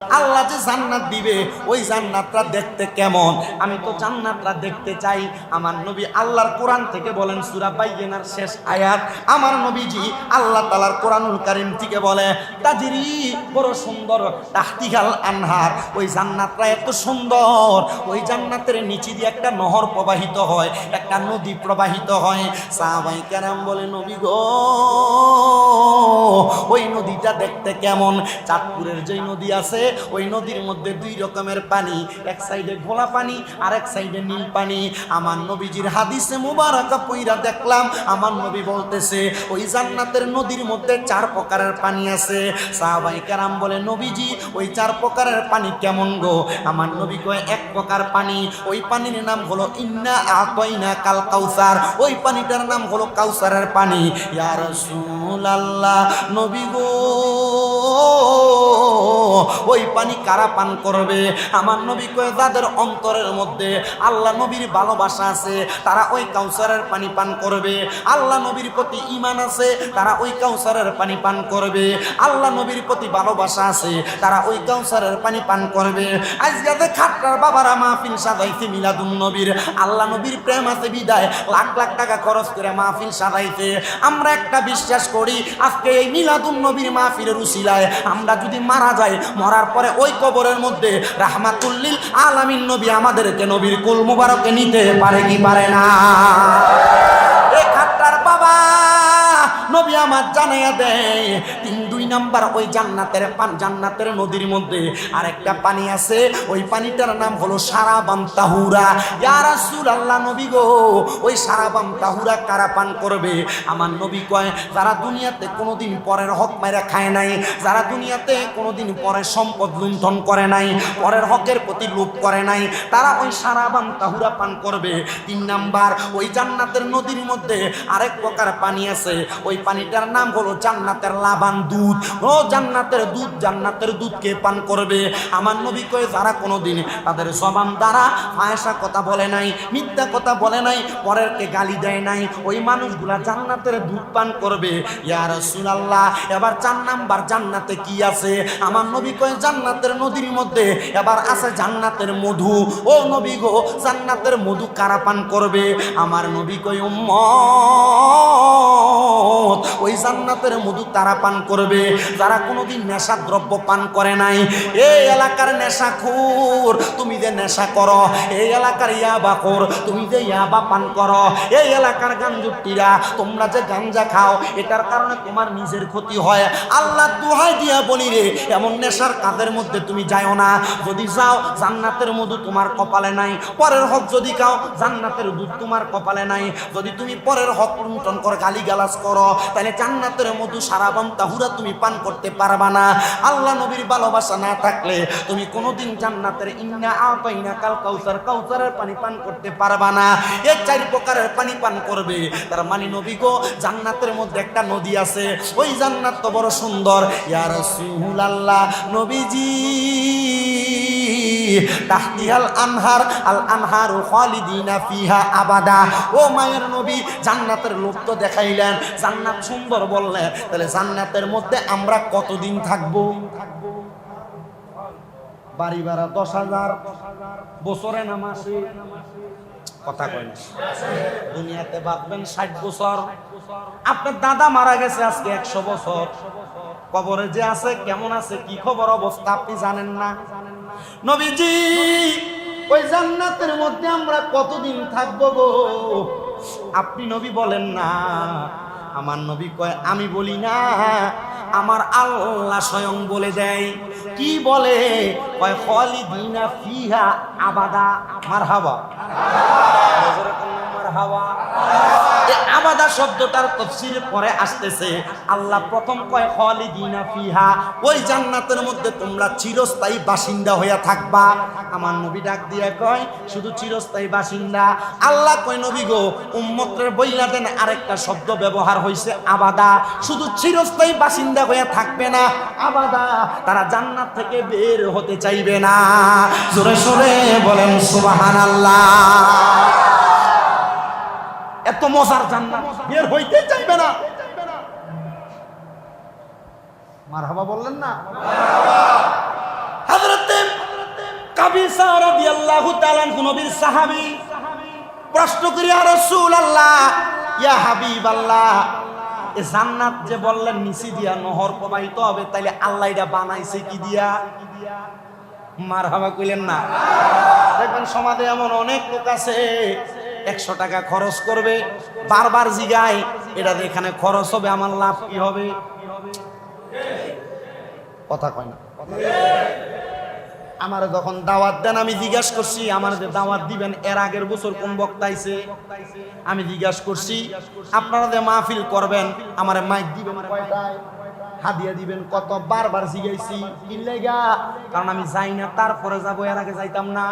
A আল্লাহ যে জান্নাত দিবে, ওই জান্নাতটা দেখতে কেমন? আমি তো জান্নাতটা দেখতে চাই। আমার নবী আল্লাহর কোরআন থেকে বলেন, সূরা বাইয়িনার শেষ আয়াত। আমার নবীজি আল্লাহ তাআলার কোরআনুল কারীম থেকে বলে, তাজিরি বড় সুন্দর তাহতিহাল আনহার। ওই জান্নাতটা এত সুন্দর। ওই জান্নাতের নিচে দিয়ে একটা নহর প্রবাহিত হয়, একটা নদী প্রবাহিত হয়। সাহাবাই কেরাম বলে, নবী গো, ওই নদীটা দেখতে কেমন? চাঁদপুরের যেই নদী আছে, ওই নদীর মধ্যে দুই রকমের পানি, এক সাইডে ঘোলা পানি আর এক সাইডে নীল পানি। আমার নবীজির হাদিসে মুবারাকা পইরা দেখলাম, আমার নবী বলতেছে, ওই জান্নাতের নদীর মধ্যে চার প্রকারের পানি আছে। সাহাবাই কারাম বলে, নবীজি, ওই চার প্রকারের পানি কেমন গো? আমার নবী কয়, এক প্রকার পানি, ওই পানির নাম হলো ইন্না আতইনা কাল কাউসার। ওই পানিটার নাম হলো কাউসারের পানি। ইয়ার ইয়া রাসূলুল্লাহ, নবী গো! ওই পানি কারা পান করবে? আমার নবী কয়ে, যাদের অন্তরের মধ্যে আল্লাহ নবীর ভালোবাসা আছে, তারা ওই কাউসারের পানি পান করবে। আল্লাহ নবীর প্রতি ইমান আছে, তারা ওই কাউসারের পানি পান করবে। আল্লাহ নবীর প্রতি ভালোবাসা আছে, তারা ওই কাউসারের পানি পান করবে। আজকে খাট্টার বাবারা মাহফিল সাজাইছে মিলাদুন নবীর, আল্লাহ নবীর প্রেম আছে বিদায়, লাখ লাখ টাকা খরচ করে মাহফিল সাজাইছে। আমরা একটা বিশ্বাস করি, আজকে এই মিলাদুন নবীর মাহফিলের উসিলায় আমরা যদি মারা যাই মরার পরে ওই কবরের মধ্যে রাহমাতুল্লিল আলামিন নবী আমাদেরকে নবীর কুল মুবারকে নিতে পারে কি পারে না? এ খাট্টার বাবা, নবী আমার জানাইয়া দেয়, তিন নাম্বার ওই জান্নাতের পান, জান্নাতের নদীর মধ্যে আর একটা পানি আছে, ওই পানিটার নাম হলো সারা সারাবাম তাহুরা। ইয়া রাসূলুল্লাহ নবী গো, ওই সারাবাম তাহুরা কারা পান করবে? আমার নবী কয়, যারা দুনিয়াতে কোনোদিন পরের হক মেরে খায় নাই, যারা দুনিয়াতে কোনোদিন পরের সম্পদ লুণ্ঠন করে নাই, পরের হকের প্রতি লোভ করে নাই, তারা ওই সারাবাম তাহুরা পান করবে। তিন নাম্বার, ওই জান্নাতের নদীর মধ্যে আরেক প্রকার পানি আছে, ওই পানিটার নাম হলো জান্নাতের লাবান দুধ। ও জান্নাতের দুধ, জান্নাতের দুধকে পান করবে? আমার নবী কয়ে, যারা কোনো কোনোদিন তাদের জবান দ্বারা ফায়সা কথা বলে নাই, মিথ্যা কথা বলে নাই, পরেরকে গালি দেয় নাই, ওই মানুষগুলা জান্নাতের দুধ পান করবে। ইয়া রাসূলুল্লাহ, এবার চার নাম্বার জান্নাতে কি আছে? আমার নবী কয়ে, জান্নাতের নদীর মধ্যে এবার আছে জান্নাতের মধু। ও নবী গো, জান্নাতের মধু কারা পান করবে? আমার নবী কই উম্মত, ওই জান্নাতের মধু তারা পান করবে। যারা কোনোদিন নেশা দ্রব্য পান করে নাই, এই এলাকার নেশাখোর, তুমি যে নেশা করো, এই এলাকার ইয়াবা খোর তুমি যে ইয়াবা পান করো, এই এলাকার গাঞ্জুটিরা তোমরা যে গাঞ্জা খাও, এটার কারণে তোমার নিজের ক্ষতি হয়। আল্লাহ দুহাই দিয়া বলি রে, এমন নেশার কাজের মধ্যে তুমি যাও না? যদি যাও, জান্নাতের মধু তোমার কপালে নাই। পরের হক যদি খাও, জান্নাতের দুধ তোমার কপালে নাই। যদি তুমি পরের হক লুণ্ঠন করে গালি গালাজ করো, তাহলে জান্নাতের মধু সারাবাম তাহুরা তুমি পান করতে পারবা না। আল্লাহ নবীর ভালোবাসা না থাকলে তুমি কোনোদিন জান্নাতের ইন্না আতাইনা কাল কাউসার, কাউসারের পানি পান করতে পারবা না। এই চার প্রকারের পানি পান করবে। তার মানে নবী গো, জান্নাতের মধ্যে একটা নদী আছে। ওই জান্নাত তো বড় সুন্দর। ইয়া আল্লাহ নবীজি। তাহতিহাল আনহার, আল আনহার খালিদিনা ফিহা আবাদা। ও মায়ের নবী, জান্নাতের লোক তো দেখাইলেন, জান্নাত সুন্দর বললেন, তাহলে জান্নাতের মধ্যে আমরা কতদিন থাকব? বাড়ি ভাড়া দশ হাজার, বছরে না মাসে? কথা কয় দুনিয়াতে বাঁচবেন ষাট বছর। আপনার দাদা মারা গেছে আজকে একশো বছর। কবরে যে আছে, কেমন আছে, কি খবর অবস্থা আপনি জানেন না? নবীজি, ওই জান্নাতের মধ্যে আমরা কতদিন থাকব গো? আপনি নবী বলেন না। আমার নবী কয়, আমি বলি না। আমার আল্লাহ স্বয়ং বলে দেয়। কি বলে? কয়, খালিদিনা ফিহা আবাদা। মারহাবা। আবাদা শব্দটার তফসির পরে আসতেছে। আল্লাহ প্রথম কয়, খালিদিনা ফিহা। ওই জান্নাতের মধ্যে তোমরা চিরস্থায়ী বাসিন্দা হইয়া থাকবা। আমার নবী ডাক দিয়ে কয়, শুধু চিরস্থায়ী বাসিন্দা। আল্লাহ কয়, নবী গো, উম্মতের বইলা দেন আরেকটা শব্দ ব্যবহার হইছে আবাদা। শুধু চিরস্থায়ী বাসিন্দা হইয়া থাকবে না, আবাদা। তারা জান্নাত থেকে বের হতে চাইবে না। জোরে সোরে বলেন, সুবহানাল্লাহ। এত মজার জান্নাত। বের হইতে চাইবে না। মারহাবা বললেন না? কাবিসা রাদিয়াল্লাহু তাআলা নবীর সাহাবী প্রশ্ন করি আর রাসূলুল্লাহ ইয়া হাবিবাল্লাহ এ জান্নাত যে বললেন নিচি দিয়া নহর প্রবাহিত হবে তাইলে আল্লাহ এটা বানাইছে কি দিয়া? মার হাবা কইলেন না। দেখবেন সমাজে এমন অনেক লোক আছে একশো টাকা খরচ করবে। বারবার জিগায়, এটা এখানে খরচ হবে, আমার লাভ কি হবে? কথা কয় না। আমার যখন দাওয়াত দেন, আমি জিজ্ঞাসা করছি, আমার যে দাওয়াত দিবেন, এর আগের বছর কোন বক্তাইছে আমি জিজ্ঞাসা করছি, আপনারা যে মাহফিল করবেন, আমার মাইক দিবেন কয়টায়? হাদিয়া দিবেন, কত বারবার জিগাইছি। কিনলেগা কারণ আমি যাই না, তারপরে যাব, এর আগে যাইতাম না।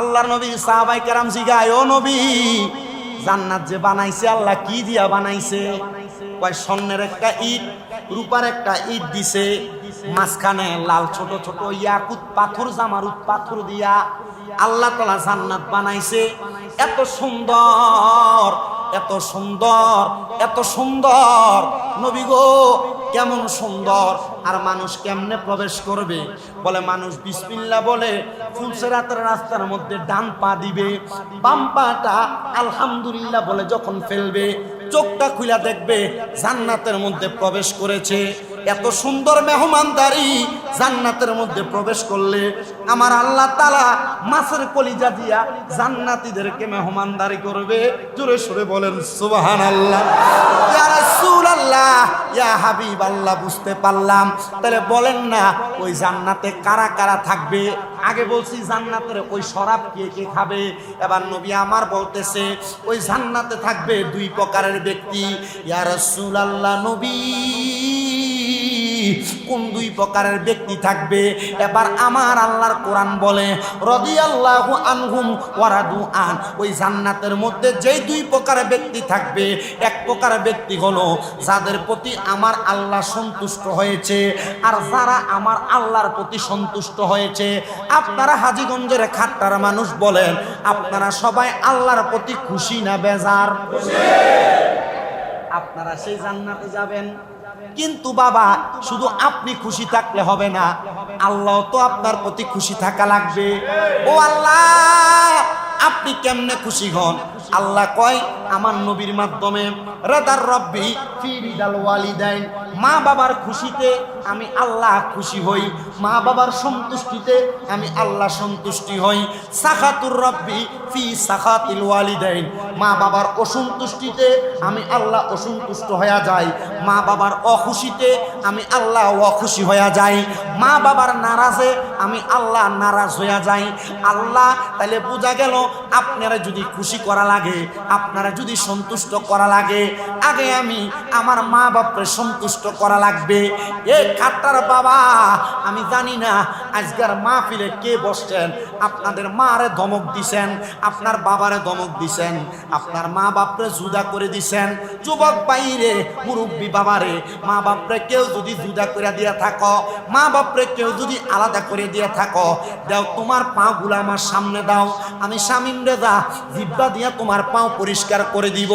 আল্লাহর নবী, সাহাবাই কেরাম জিগায়, ও নবী, জান্নাত যে বানাইছে, আল্লাহ কি দিয়া বানাইছে? কয়, স্বর্ণের একটা ইট, রূপার একটা ইট দিছে। মাঝখানে লাল ছোট ছোট ইয়াকুত পাথর, জামারুত পাথর দিয়া আল্লাহ তালা জান্নাত বানাইছে। এত সুন্দর এত সুন্দর এত সুন্দর। নবী গো, কেমন সুন্দর। আর মানুষ কেমনে প্রবেশ করবে? বলে মানুষ বিসমিল্লা বলে ফুলসেরাতের রাস্তার মধ্যে ডান পা দিবে, বাম পাটা আলহামদুলিল্লাহ বলে যখন ফেলবে চোখটা খুলে দেখবে, জান্নাতের মধ্যে প্রবেশ করেছে। এত সুন্দর মেহমানদারি জান্নাতের মধ্যে প্রবেশ করলে আমার আল্লাহ তালা মাছের কলিজা দিয়া জান্নাতিদেরকে মেহমানদারি করবে। জোরে সুরে বলেন সুবাহান আল্লাহ আল্লাহ ইয়া হাবিব আল্লাহ বুঝতে পারলাম। তাহলে বলেন না, ওই জান্নাতে কারা কারা থাকবে? আগে বলছি জান্নাতের ওই শরাব কে কে খাবে? এবার নবী আমার বলতেছে, ওই জান্নাতে থাকবে দুই প্রকারের ব্যক্তি। ইয়া রাসূলুল্লাহ, নবী। কোন দুই প্রকারের ব্যক্তি থাকবে? এবার আমার আল্লাহর কোরআন বলে রদি আল্লাহ আনহুম ওয়ারাদু আন। ওই জান্নাতের মধ্যে যেই দুই প্রকারের ব্যক্তি থাকবে, এক প্রকার ব্যক্তি হলো যাদের প্রতি আমার আল্লাহ সন্তুষ্ট হয়েছে আর যারা আমার আল্লাহর প্রতি সন্তুষ্ট হয়েছে। আপনারা হাজিগঞ্জের খাট্টার মানুষ বলেন, আপনারা সবাই আল্লাহর প্রতি খুশি না বেজার? আপনারা সেই জান্নাতে যাবেন। কিন্তু বাবা, শুধু আপনি খুশি থাকলে হবে না। আল্লাহ তো আপনার প্রতি খুশি থাকা লাগবে। ও আল্লাহ, আপনি কেমনে খুশি হন? আল্লাহ কয় আমার নবীর মাধ্যমে। রাদার রব্বি ফি রিদাল ওয়ালিদাইন। মা বাবার খুশিতে আমি আল্লাহ খুশি হই। মা বাবার সন্তুষ্টিতে আমি আল্লাহ সন্তুষ্টি হই। সাখাতুর রব্বি ফি সাখাতিল ওয়ালিদাইন। মা বাবার অসন্তুষ্টিতে আমি আল্লাহ অসন্তুষ্ট হয়ে যাই। মা বাবার অখুশিতে আমি আল্লাহ অখুশি হয়ে যাই। মা বাবার নারাজে আমি আল্লাহ নারাজ হয়ে যাই। আল্লাহ তাহলে বোঝা গেল, আপনারা যদি খুশি করা লাগে, আপনারা যদি সন্তুষ্ট করা লাগে, আগে আমি আমার মা বাপরে সন্তুষ্ট করা লাগবে। এ খাট্টার বাবা, আমি জানি না আজকের ফিরে কে বসছেন। আপনাদের মারে ধমক দিছেন, আপনার বাবারে ধমক দিছেন, আপনার মা বাপরে জুদা করে দিছেন। যুবক বাইরে মুরব্বী বাবারে মা বাপরে কেউ যদি জুদা করে দিয়া থাকো মা বাপরে কেউ যদি আলাদা করে দিয়ে থাকো, দাও তোমার পা গুলা আমার সামনে দাও। আমি স্বামীন রেজা, জিব্বা দিয়া তোমার পাও পরিষ্কার করে দিব।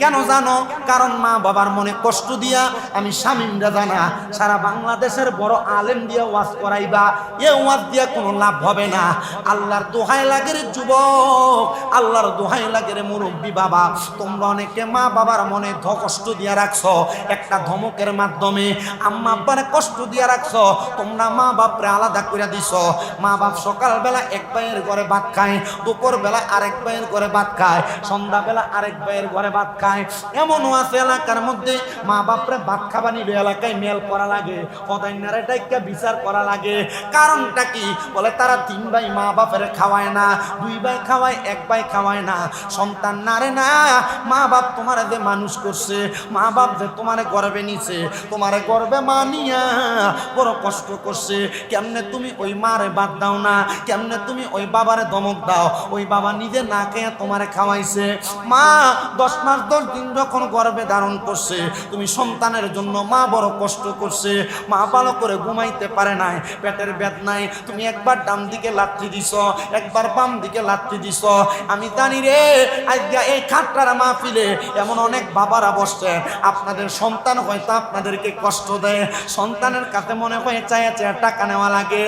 কেন জানো? কারণ মা বাবার মনে কষ্ট দিয়া আমি স্বামীন রেজা না সারা বাংলাদেশের বড় আলেম দিয়া ওয়াজ করাইবা। এ ওয়াজ দিয়া কোনো লাভ হবে না। আল্লাহর দোহাই লাগের যুবক, আল্লাহর দোহাই লাগের মুরব্বী বাবা। তোমরা অনেকে মা বাবার মনে ধ কষ্ট দিয়া রাখছো, একটা ধমকের মাধ্যমে। আম্মা আব্বারে কষ্ট দিয়া রাখছো, তোমরা মা বাপরে আলাদা করে দিছ। মা বাপ সকালবেলা এক পায়ের ঘরে ভাত খায় দুপুর বেলা আরেক পায়ের ঘরে ভাত খায়, সন্ধ্যাবেলা আরেক ভাইয়ের ঘরে ভাত খায়। এমনও আছে এলাকার মধ্যে মা বাপরে ভাত খাবা নিবে, এলাকায় মেল করা লাগে অদান্যারে ডাইকা বিচার করা লাগে। কারণটা কি? বলে তারা তিন ভাই মা বাপের খাওয়ায় না, দুই ভাই খাওয়ায়, এক ভাই খাওয়ায় না। সন্তান নারে না, মা বাপ তোমার যে মানুষ করছে, মা বাপ যে তোমার গর্বে নিছে, তোমার গর্বে মানিয়া বড় কষ্ট করছে। কেমনে তুমি ওই মারে বাদ দাও না, কেমনে তুমি ওই বাবারে দমক দাও? ওই বাবা নিজে না খেয়ে তোমারে খাওয়াইছে। মা দশ মাস, দশ দিন যখন গর্বে ধারণ করছে, তুমি সন্তানের জন্য মা বড় কষ্ট করছে, মা ভালো করে ঘুমাইতে পারে নাই, পেটের বেদনায় তুমি একবার ডান দিকে লাত্তি দিছ, একবার বাম দিকে লাত্তি দিছ। আমি জানি রে আজকে এই খাটটার মাহফিলে এমন অনেক বাবারা বসছে, আপনাদের সন্তান হয়তো আপনাদেরকে কষ্ট দেয়, সন্তানের কাছে মনে হয় চায়া চায়া টাকা নেওয়া লাগে।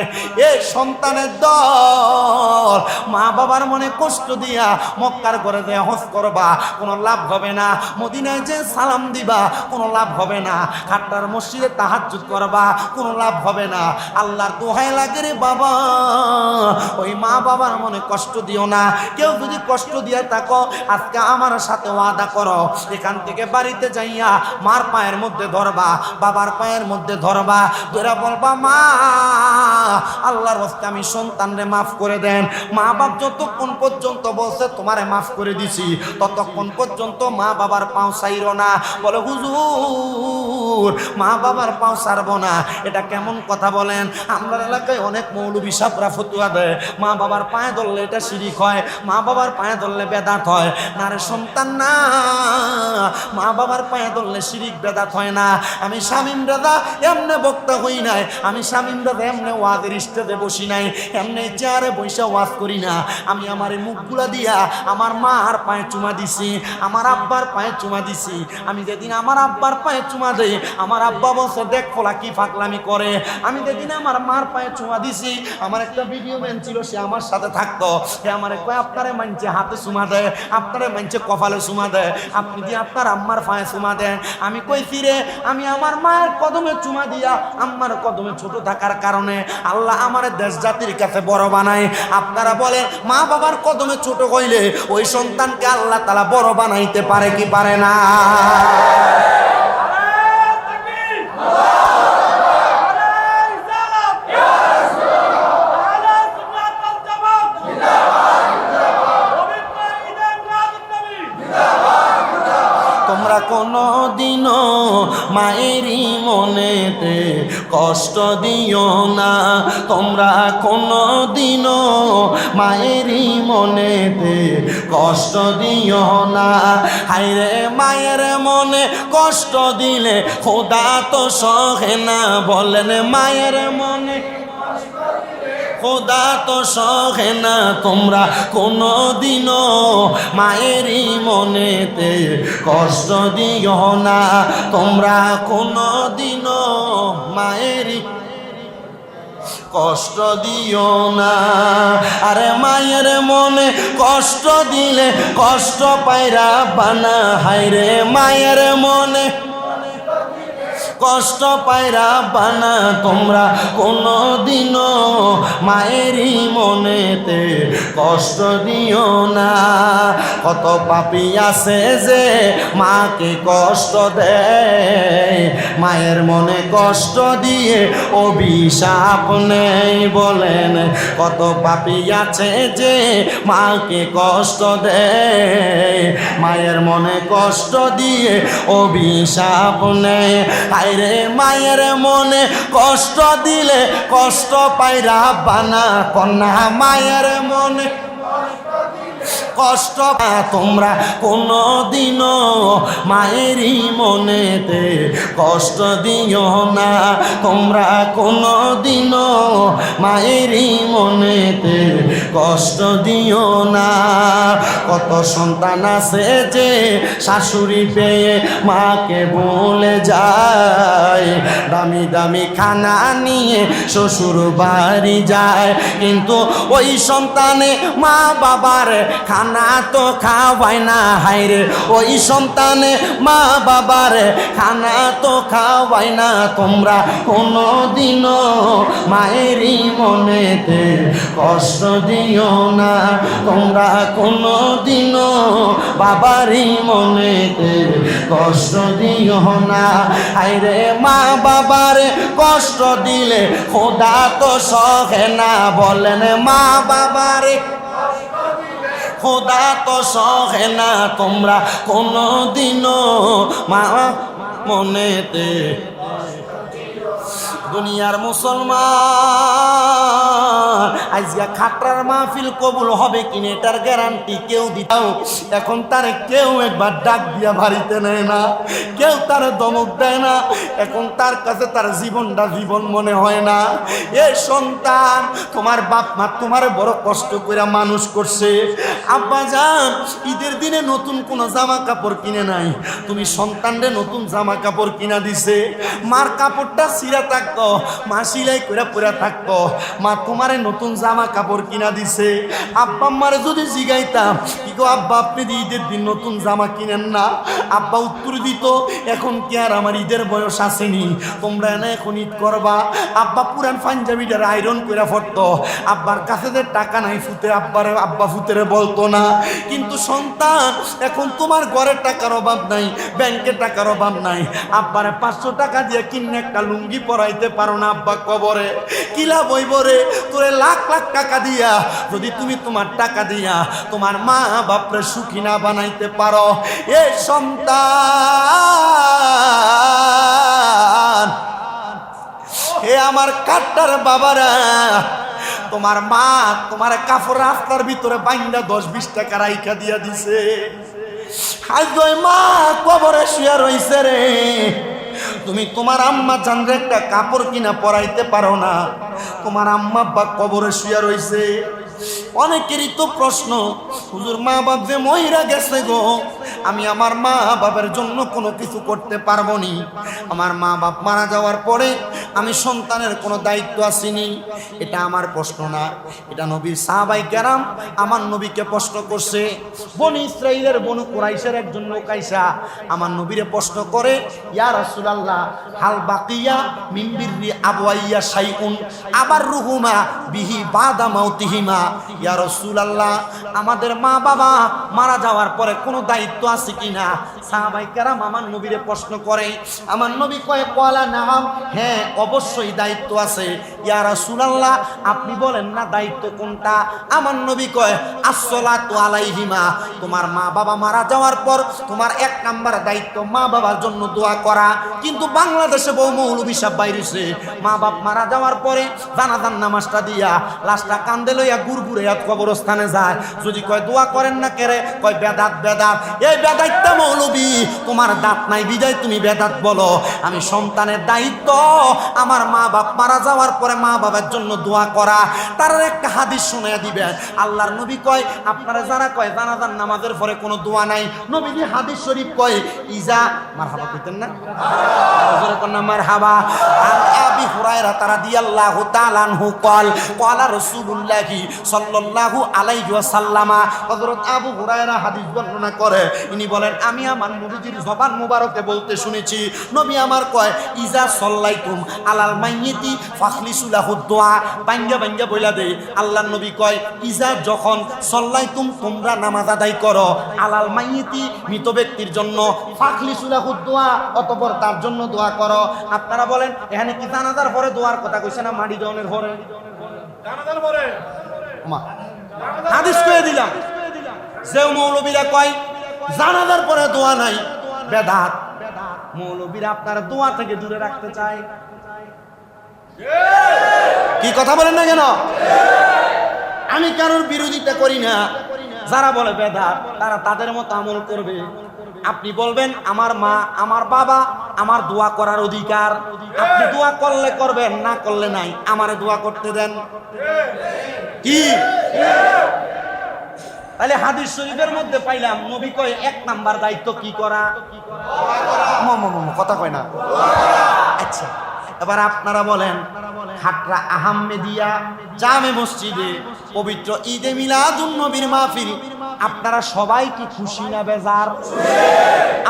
এই সন্তানের দল, মা বাবার মনে কষ্ট দিয়া মক্কার করে দেয়া হজ করবা কোনো লাভ হবে না। মদিনায় যে সালাম দিবা, কোনো লাভ হবে না। খাট্টার মসজিদে তাহাজ্জুদ করবা, কোনো লাভ হবে না। আল্লাহর দোহাই লাগে রে বাবা। ওই মা বাবার মনে কষ্ট দিও না। কেউ যদি কষ্ট দিয়ে থাকো, আজকে আমার সাথে ওয়াদা করো। এখান থেকে বাড়িতে যাইয়া মার পায়ের মধ্যে ধরবা, বাবার পায়ের মধ্যে ধরবা। ধরে বলবা, মা, আল্লাহর হস্তে আমি সন্তানরে মাফ করে দেন। মা বাপ যতক্ষণ পর্যন্ত বলছে, তোমারে মাফ করে দিছি। ততক্ষণ পর্যন্ত মা বাবার পাও চাইর না। বলে, হুজুর, মা বাবার পাও ছাড়বো না। এটা কেমন কথা বলেন? আমরা এলাকায় অনেক মৌলবী সাপরা ফতুয়া দেয়। মা বাবার পায়ে ধরলে এটা শিরিক হয়, মা বাবার পায়ে ধরলে বেদাত হয়। না রে সন্তান না, মা বাবার পায়ে ধরলে শিরিক বেদাত হয় না। আমি স্বামীম দাদা এমনে বক্তা হই নাই, আমি স্বামীম দাদা এমনে ওয়াদের স্টেজে বসি নাই, এমনি চেয়ারে বৈশা ওয়াজ করি না। আমি আমার মুখগুলা দিয়া আমার মা আর পায়ে চুমা দিছি। আমার আব্বার পায়ে চুমা দিছি। আমি যেদিন আমার আব্বার পায়ে চুমা দেই, আমার আব্বা বলছে, দেখ ফোলা কি ফাকলামি করে। আমি যেদিন আমার মার পায়ে চুমা দিছি, আমার একটা ভিডিও ম্যান ছিল, সে আমার সাথে থাকতো। সে আমার কয়, আপনারে মানছে হাতে চুমা দেয় আপনারে মানছে কপালে চুমা দেয় আপনি যে আপনার আম্মার পায়ে চুমা দেন। আমি কই, ফিরে, আমি আমার মায়ের কদমে চুমা দিয়া আম্মার কদমে ছোট থাকার কারণে আল্লাহ আমার দেশ জাতির কাছে বড় বানায়। আপনারা বলে মা বাবার কদমে ছোট হইলে ওই সন্তানকে আল্লাহ তালা বড় বানাইতে পারে কি পারে না? কোনো দিনও মায়েরই মনেতে কষ্ট দিও না। তোমরা কোনো দিনও মায়েরই মনেতে কষ্ট দিও না। হাইরে মায়ের মনে কষ্ট দিলে খোদা তো সহে না বলেন মায়ের মনে খোদা তো সহে না তোমরা কোনো দিনও মায়েরই মনেতে কষ্ট দিও না। তোমরা কোনো দিনও মায়েরই কষ্ট দিও না। আরে মায়ের মনে কষ্ট দিলে কষ্ট পায়রা বানা। হাইরে মায়ের মনে কষ্ট পায়রা বানা, তোমরা কোনো দিনও মায়েরই মনেতে কষ্ট দিও না। কত পাপি আছে যে মাকে কষ্ট দেয়, মায়ের মনে কষ্ট দিয়ে অভিশাপ নেই বলেন। কত পাপি আছে যে মাকে কষ্ট দেয়, মায়ের মনে কষ্ট দিয়ে অভিশাপ নেয়। আইরে মায়ের মনে কষ্ট দিলে কষ্ট পাইরা বানা কন্যা মায়ের মনে কষ্ট পা তোমরা কোনো দিনও মায়েরই মনেতে কষ্ট দিও না। তোমরা কোনো দিনও মায়েরই মনেতে কষ্ট দিও না। কত সন্তান আছে যে শাশুড়ি পেয়ে মাকে বলে যায়। দামি দামি খানা নিয়ে শ্বশুর বাড়ি যায়। কিন্তু ওই সন্তানে মা বাবার খানা তো খাওয়ায় না হাইরে ওই সন্তানে মা বাবার খানা তো খাওয়ায় না। তোমরা কোনো দিনও মায়েরই মনেতে কষ্ট দিও না। তোমরা কোনো দিনও বাবারই মনেতে কষ্ট দিও না। হাইরে মা বাবার কষ্ট দিলে খোদা তো সহে না। বলেন মা বাবারে খোদা তো সহে না তোমরা কোনো দিনও মা মনেতে দুনিয়ার মুসলমান। আজকে খাটরার মাহফিল কবুল হবে কিনা এটার গ্যারান্টি কেউ দিতাও এখন তারে কেউ একবার ডাক দিয়া বাড়িতে নেয় না। কেউ তারে দমক দেয় না। এখন তার কাছে তার জীবনটা জীবন মনে হয় না। এ সন্তান, তোমার বাপ মা তোমার বড় কষ্ট করে মানুষ করছে। আব্বা যান ঈদের দিনে নতুন কোনো জামা কাপড় কিনে নাই। তুমি সন্তানরে নতুন জামা কাপড় কিনা দিছে। মার কাপড়টা সিরা থাকতো। মা সিলাই করে পরে থাকতো মা তোমারে নতুন জামা কাপড় কিনা দিছে। আব্বা আম্মারে যদি জিগাইতাম কি গো আব্বা, আপনি ঈদের দিন নতুন জামা কিনেন না? আব্বা উত্তর দিত, এখন কি আর আমার ঈদের বয়স আসেনি? তোমরা এনে এখন ঈদ করবা। আব্বা পুরান পাঞ্জাবিটার আয়রন করে পড়তো আব্বার কাছে যে টাকা নাই ফুতে, আব্বারে, আব্বা ফুতেরে বলতো না। কিন্তু সন্তান, এখন তোমার ঘরের টাকার অভাব নাই, ব্যাংকে টাকার অভাব নাই। আব্বারে পাঁচশো টাকা দিয়ে কিনে একটা লুঙ্গি পরাইতে পারো না, আব্বা, কবরে। কিলা বইব রে? তোরে লাখ লাখ টাকা দিয়া, যদি তুমি তোমার টাকা দিয়া তোমার মা বাপরে সুখী না বানাইতে পারো। এ সন্তান হে আমার কাট্টার বাবারা, তোমার মা তোমার কাপড় রাস্তার ভিতরে বাইন্দা দশ বিশ টাকা রাইখা দিয়া দিছে। আজ মা কবরে শুয়ে রইছে রে। তুমি তোমার আম্মা জানরে একটা কাপড় কিনা পরাইতে পারো না। তোমার আম্মা বা কবরে শুয়ে রয়েছে অনেকেরই তো প্রশ্ন, হুজুর, মা বাপ যে মহিরা গেছে গো, আমি আমার মা বাবার জন্য কোনো কিছু করতে পারব নি। আমার মা বাপ মারা যাওয়ার পরে আমি সন্তানের কোনো দায়িত্ব আসিনি। এটা আমার প্রশ্ন না। এটা নবীর সাহাবাই কেরাম আমার নবীকে প্রশ্ন করছে, বনি ইসরাইলের বনু কুরাইশের একজন লোক আইসা আমার নবীরে প্রশ্ন করে, ইয়া রাসূলুল্লাহ, হাল বাকিয়া মিম্বিরি আবওয়াইয়া শাইউন, আবার রুহুমা বিহি বাদা মাউতিহিমা? ইয়া রাসূলুল্লাহ, আমাদের মা বাবা মারা যাওয়ার পরে কোনো দায়িত্ব আছে কিনা? সাহাবাই কেরাম আমার নবীরে প্রশ্ন করে, আমার নবী কয়ে কলা নাম? হ্যাঁ অবশ্যই দায়িত্ব আছে। ইয়া রাসূলুল্লাহ, আপনি বলেন না দায়িত্ব কোনটা? আমার নবী কয়, আসসালাতু আলাইহিমা। তোমার মা বাবা মারা যাওয়ার পর তোমার এক নাম্বার দায়িত্ব মা বাবার জন্য দোয়া করা। কিন্তু বাংলাদেশে বউ মৌলবী সাহেব বাইরেছে। মা বাপ মারা যাওয়ার পরে জানাজান নামাজটা দিয়া লাশটা কান্দে লইয়া গুড়গুড়ে কবরস্থানে যায়। যদি কয় দোয়া করেন না কেরে কয় বেদাত বেদাত। এই বেদাতটা মৌলবী, তোমার দাঁত নাই বিদায়, তুমি বেদাত বলো। আমি সন্তানের দায়িত্ব আমার মা বাপ মারা যাওয়ার পরে মা বাবার জন্য দোয়া করা তার একটা হাদিস শুনে দিবে। আল্লাহর নবী কয়, আপনারা যারা কয় জানাজান নামাজের পরে কোনো দোয়া নাই, নবীজি হাদিস শরীফ কয়, ইজা মার হাবা কইতেন না? মার হাবা কল আবু হাদিস করে বলেন, আমি আমার নবীজির জবান মুবারকে বলতে শুনেছি। নবী আমার কয়, ইজা সাল্লাইতুম। আলাল মাইয়েতি ফাখলিসু লাহু দোয়া। বাঙ্গা বাঙ্গা বইলা দেই আল্লাহর নবী কয় ইজা যখন সাল্লাইতুম তোমরা নামাজ আদায় করো আলাল মাইয়েতি মৃত ব্যক্তির জন্য ফাখলিসু লাহু দোয়া অতঃপর তার জন্য দোয়া করো। আপনারা বলেন এখানে কি জানাজার পরে দোয়ার কথা কইছে না মাটি দেওয়ানের পরে? জানাজার পরে। হাদিস কয়ে দিলাম। যে মৌলবীরা কয় জানাজার পরে দোয়া নাই। বেদাত মৌলবীরা আপনার দোয়া থেকে দূরে রাখতে চায়। কি কথা বলেন না কেন? আমি কারোর বিরোধিতা করি না। যারা বলে বেদাত তারা তাদের মতো আমল করবে। আপনি বলবেন, আমার মা, আমার বাবা, আমার দোয়া করার অধিকার। আপনি দোয়া করলে করবেন, না করলে নাই। আমারে দোয়া করতে দেন। কি? তাহলে হাদিস শরীফের মধ্যে পাইলাম, নবী কয়, এক নাম্বার দায়িত্ব কি করা? কথা কয় না। আচ্ছা। এবার আপনারা বলেন, খাটরা আহমেদিয়া জামে মসজিদে পবিত্র ঈদে মিলাদুন নবীর মাহফিল, আপনারা সবাই কি খুশি না বেজার?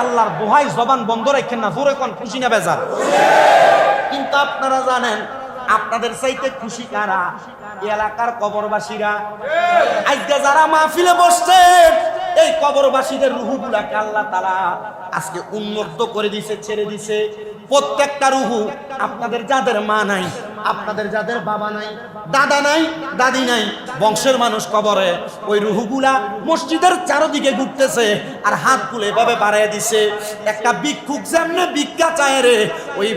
আল্লাহর দোহাই জবান বন্ধ রাখেন না, জোরে কোন খুশি না বেজার? কিন্তু আপনারা জানেন, আপনাদের চাইতে খুশি কারা? এলাকার কবরবাসীরা। আজকে যারা মাহফিলে বসছে, এই কবরবাসীদের রুহুগুলাকে আল্লাহ তালা আজকে উন্মুক্ত করে দিছে, ছেড়ে দিছে। প্রত্যেকটা রুহু আপনাদের যাদের মা নাই আপনাদের যাদের বাবা নাই, দাদা নাই, দাদি নাই, বংশের মানুষ কবরে, ওই রুহুগুলা মসজিদের চারদিকে ঘুরতেছে আর হাত তুলে এভাবে বাড়ায় দিছে। একটা ভিক্ষুক যেমনে ভিক্ষা চায় রে, ওই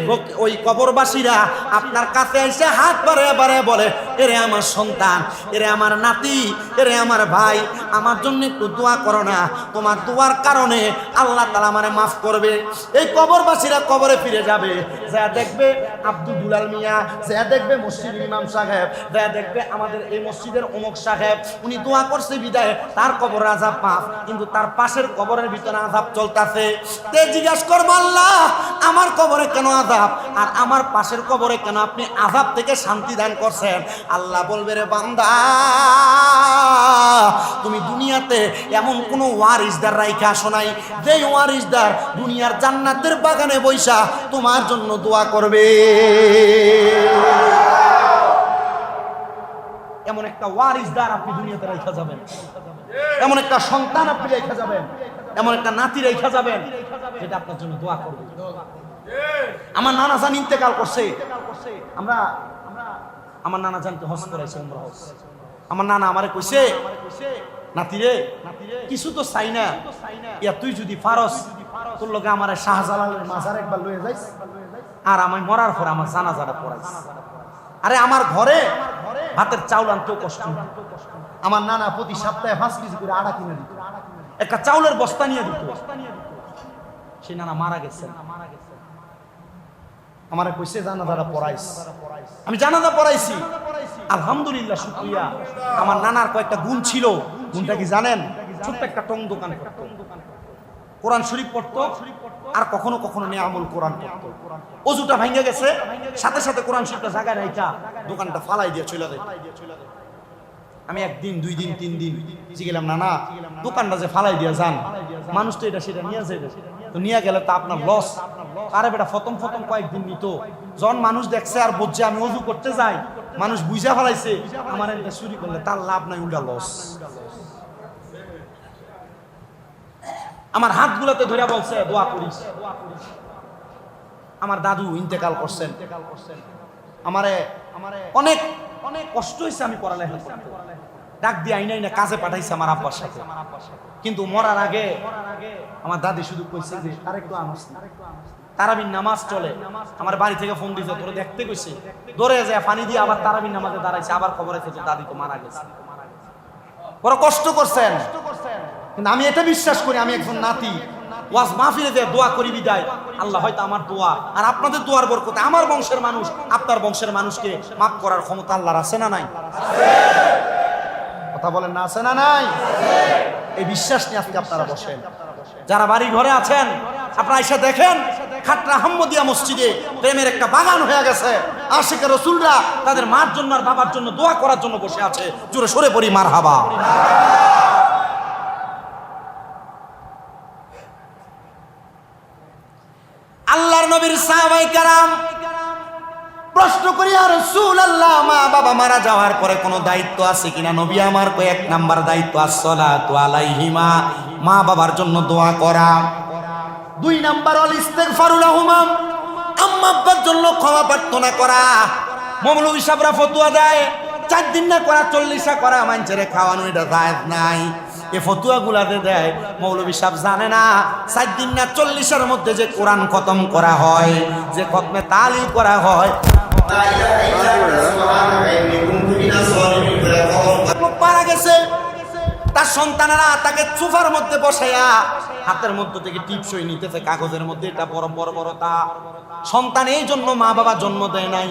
ওই কবরবাসীরা আপনার কাছে এসে হাত বাড়ায় বাড়ায় বলে, এরে আমার সন্তান, এরে আমার নাতি, এরে আমার ভাই, আমার জন্য একটু দোয়া করো না। তোমার দোয়ার কারণে আল্লাহ তালা আমারে মাফ করবে। এই কবরবাসীরা কবরে ফিরে যাবে। যা দেখবে আব্দুল দুলাল মিয়া, যা দেখবে মসজিদ ইমাম সাহেব যা দেখবে আমাদের এই মসজিদের অমুক সাহেব, উনি দোয়া করছে বিদায়, তার কবর আজাব মাফ। কিন্তু তার পাশের কবরের ভিতরে আজাব চলতেছে। তে জিজ্ঞাসা করব আল্লাহ? আমার কবরে কেন আজাব? আর আমার পাশের কবরে কেন আপনি আজাব থেকে শান্তি দান করছেন? আল্লাহ বলবে, রে বান্দা, তুমি দুনিয়াতে এমন কোনো ওয়ারিসদার রাইখে আসো নাই। যেই ওয়ারিসদার দুনিয়ার জান্নাতের বাগানে বৈশা তোমার জন্য দোয়া করবে। এমন একটা ওয়ারিসদার আপনি দুনিয়াতে রেখা যাবেন। এমন একটা সন্তান আপনি রেখা যাবেন। এমন একটা নাতি রেখা যাবেন যেটা আপনার জন্য দোয়া করবে। আমার নানা জান ইন্তেকাল করছে। আমরা আমার নানা জানকে হস করাইছে, উমরা হজ। আমার নানা আমারে কইছে, নাতি রে, কিছু তো চাই না। ইয়া তুই যদি ফারস তোর লগে আমার শাহজালালের মাজার একবার লয়ে যাইস। আর আমি মরার পর আমার জানাজাটা পড়াইস। আরে আমার ঘরে ভাতের চাউল আনতেও কষ্ট। আমার নানা প্রতি সপ্তাহে পাঁচ কেজি করে আড়া কিনে দিত। একটা চাউলের বস্তা নিয়ে দিত সেই নানা মারা গেছে। আমার কইছে জানাজাটা পড়াইস। আমি জানাজা পড়াইছি। আলহামদুলিল্লাহ, শুক্রিয়া। আমার নানার কয়েকটা গুণ ছিল। গুণটা কি জানেন? ছোট্ট একটা টং দোকান করতো। কোরআন শরীফ পড়তো, আর কখনো কখনো নিয়ামুল কোরআন পড়তো। অজুটা ভাঙ্গে গেছে। সাথে সাথে কোরআন শরীফটা জায়গায় রাইখা দোকানটা ফালাই দিয়ে চলে যায়। আমি একদিন, দুই দিন, তিন দিন গেলাম, না না দোকানটা যে ফালাই দিয়া যান। মানুষ তো এটা, সেটা নিয়ে যাবে তো নিয়ে গেলে তো আপনার লস আরে বেটা, ফতম ফতম কয়েকদিন নিত। জন মানুষ দেখছে আর বুঝছে, আমি অজু করতে যাই, মানুষ বুঝা ফেলাইছে, আমার এটা চুরি করলে তার লাভ নাই, উল্টা লস আমার হাতগুলোতে ধরে বলছে, দোয়া করিস। আমার দাদু ইন্তেকাল করছেন। আমারে অনেক অনেক কষ্ট হয়েছে আমি পড়ালেখা করতে। ডাক দিয়ে আইনাই না, কাজে পাঠাইছে আমার আব্বার সাথে। কিন্তু মরার আগে আমার দাদি শুধু কইছে যে তার একটু আনস তারাবিন নামাজ চলে। আমার বাড়ি থেকে ফোন দিয়েছে তোরে দেখতে কইছে। দৌড়ে যায় পানি দিয়ে আবার তারাবিন নামাজে দাঁড়াইছে, আবার খবর আছে যে দাদি তো মারা গেছে। বড় কষ্ট করছেন। কিন্তু আমি এটা বিশ্বাস করি, আমি একজন নাতি। ওয়াজ মাহফিলে যে দোয়া করি বিদায়, আল্লাহ হয়তো আমার দোয়া, আর আপনাদের দোয়ার বরকতে আমার বংশের মানুষ, আপনার বংশের মানুষকে মাফ করার ক্ষমতা আল্লাহর আছে না নাই? কথা বলেন না আছে না নাই? এই বিশ্বাস নিয়ে আজকে আপনারা বসেন। যারা বাড়ি ঘরে আছেন, আপনারা এসে দেখেন, খাটরা আহমদিয়া মসজিদে প্রেমের একটা বাগান হয়ে গেছে। আশিকা রসুলরা তাদের মার জন্য আর বাবার জন্য দোয়া করার জন্য বসে আছে। জোরে সরে পড়ি মার হাবা আল্লাহর নবীর সাহাবাই কারাম প্রশ্ন করি আর রসুল আল্লাহ মা বাবা মারা যাওয়ার পরে কোনো দায়িত্ব আছে কিনা? নবী আমার এক নাম্বার দায়িত্ব, আসসালাতু আলাইহিমা মা বাবার জন্য দোয়া করা। দুই নাম্বার অল ইস্তেগফারুল লাহুমা আম্মা আব্বার জন্য ক্ষমা প্রার্থনা করা। মৌলভী সাহেবরা ফতুয়া দেয়, চার দিন না করা, চল্লিশা করা মানুষের খাওয়ানো এটা জায়েজ নাই। এ ফতুয়া গুলাতে দেয় মৌলভী সাহেব জানে না চার দিন না চল্লিশের মধ্যে যে কোরআন খতম করা হয়, যে খতমে তালিল করা হয়। মারা গেছে তার সন্তানেরা তাকে চুফার মধ্যে বসাইয়া হাতের মধ্যে থেকে টিপসই নিতেছে, কাগজের মধ্যে, এটা বড় বড় বড় তা সন্তান এই জন্য মা বাবা জন্ম দেয় নাই।